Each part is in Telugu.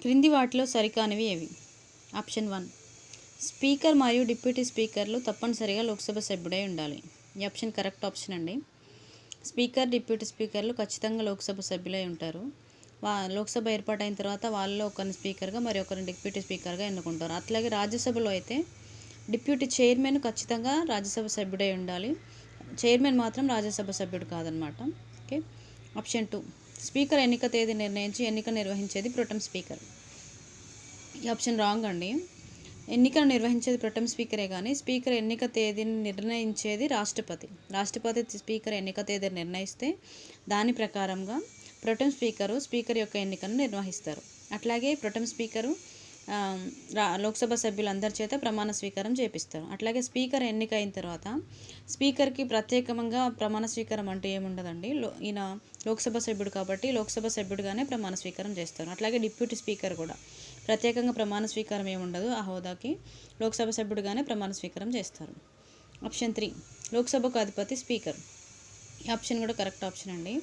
క్రింది వాటిలో సరికానివి ఏవి? Option one. స్పీకర్ మరియు డిప్యూటీ స్పీకర్లు తప్పనిసరిగా లోక్సభ సభ్యుడై ఉండాలి. ఈ ఆప్షన్ కరెక్ట్ ఆప్షన్ అండి. స్పీకర్ డిప్యూటీ స్పీకర్లు ఖచ్చితంగా లోక్సభ సభ్యులై ఉంటారు. వా లోక్సభ ఏర్పాటైన తర్వాత వాళ్ళలో ఒకరిని స్పీకర్గా మరి ఒకరిని డిప్యూటీ స్పీకర్గా ఎన్నుకుంటారు. అట్లాగే రాజ్యసభలో అయితే డిప్యూటీ చైర్మన్ ఖచ్చితంగా రాజ్యసభ సభ్యుడై ఉండాలి. చైర్మన్ మాత్రం రాజ్యసభ సభ్యుడు కాదనమాట. ఓకే? Option two. స్పీకర్ ఎన్నిక తేదీ నిర్ణయించి ఎన్నిక నిర్వహించేది ప్రొటం స్పీకర్. ఈ ఆప్షన్ రాంగ్ అండి. ఎన్నికను నిర్వహించేది ప్రొటం స్పీకరే కానీ స్పీకర్ ఎన్నిక తేదీని నిర్ణయించేది రాష్ట్రపతి. రాష్ట్రపతి స్పీకర్ ఎన్నిక తేదీని నిర్ణయిస్తే దాని ప్రకారంగా ప్రొటం స్పీకరు స్పీకర్ యొక్క ఎన్నికను నిర్వహిస్తారు. అట్లాగే ప్రొటం స్పీకరు లోక్సభ సభ్యులందరి చేత ప్రమాణ స్వీకారం చేపిస్తారు. అట్లాగే స్పీకర్ ఎన్నికైన తర్వాత స్పీకర్కి ప్రత్యేకంగా ప్రమాణ స్వీకారం అంటే ఏముండదండి. లో ఈయన లోక్సభ సభ్యుడు కాబట్టి లోక్సభ సభ్యుడిగానే ప్రమాణ స్వీకారం చేస్తారు. అట్లాగే డిప్యూటీ స్పీకర్ కూడా ప్రత్యేకంగా ప్రమాణ స్వీకారం ఏముండదు. ఆ హోదాకి లోక్సభ సభ్యుడిగానే ప్రమాణ స్వీకారం చేస్తారు. ఆప్షన్ త్రీ లోక్సభకు అధిపతి స్పీకర్. ఈ ఆప్షన్ కూడా కరెక్ట్ ఆప్షన్ అండి.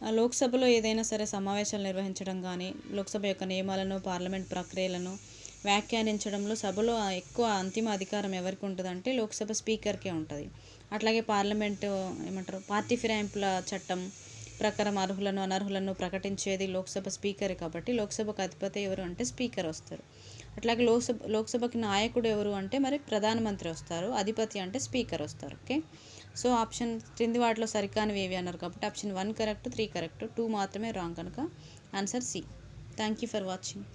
లోక్సభలో ఏదైనా సరే సమావేశాలు నిర్వహించడం కానీ లోక్సభ యొక్క నియమాలను పార్లమెంట్ ప్రక్రియలను వ్యాఖ్యానించడంలో సభలో ఎక్కువ అంతిమ అధికారం ఎవరికి ఉంటుందంటే లోక్సభ స్పీకర్కే ఉంటుంది. అట్లాగే పార్లమెంటు ఏమంటారు పార్టీ ఫిరాయింపుల చట్టం ప్రకారం అర్హులను అనర్హులను ప్రకటించేది లోక్సభ స్పీకర్ కాబట్టి లోక్సభకు అధిపతి ఎవరు అంటే స్పీకర్ వస్తారు. అట్లాగే లోక్సభ లోక్సభకి నాయకుడు ఎవరు అంటే మరి ప్రధానమంత్రి వస్తారు అధిపతి అంటే స్పీకర్ వస్తారు ఓకే? సో ఆప్షన్ క్రింది వాటిలో సరికానివి ఏవి అన్నారు కాబట్టి option one correct three correct two మాత్రమే రాంగ్ కనుక answer C. Thank you for watching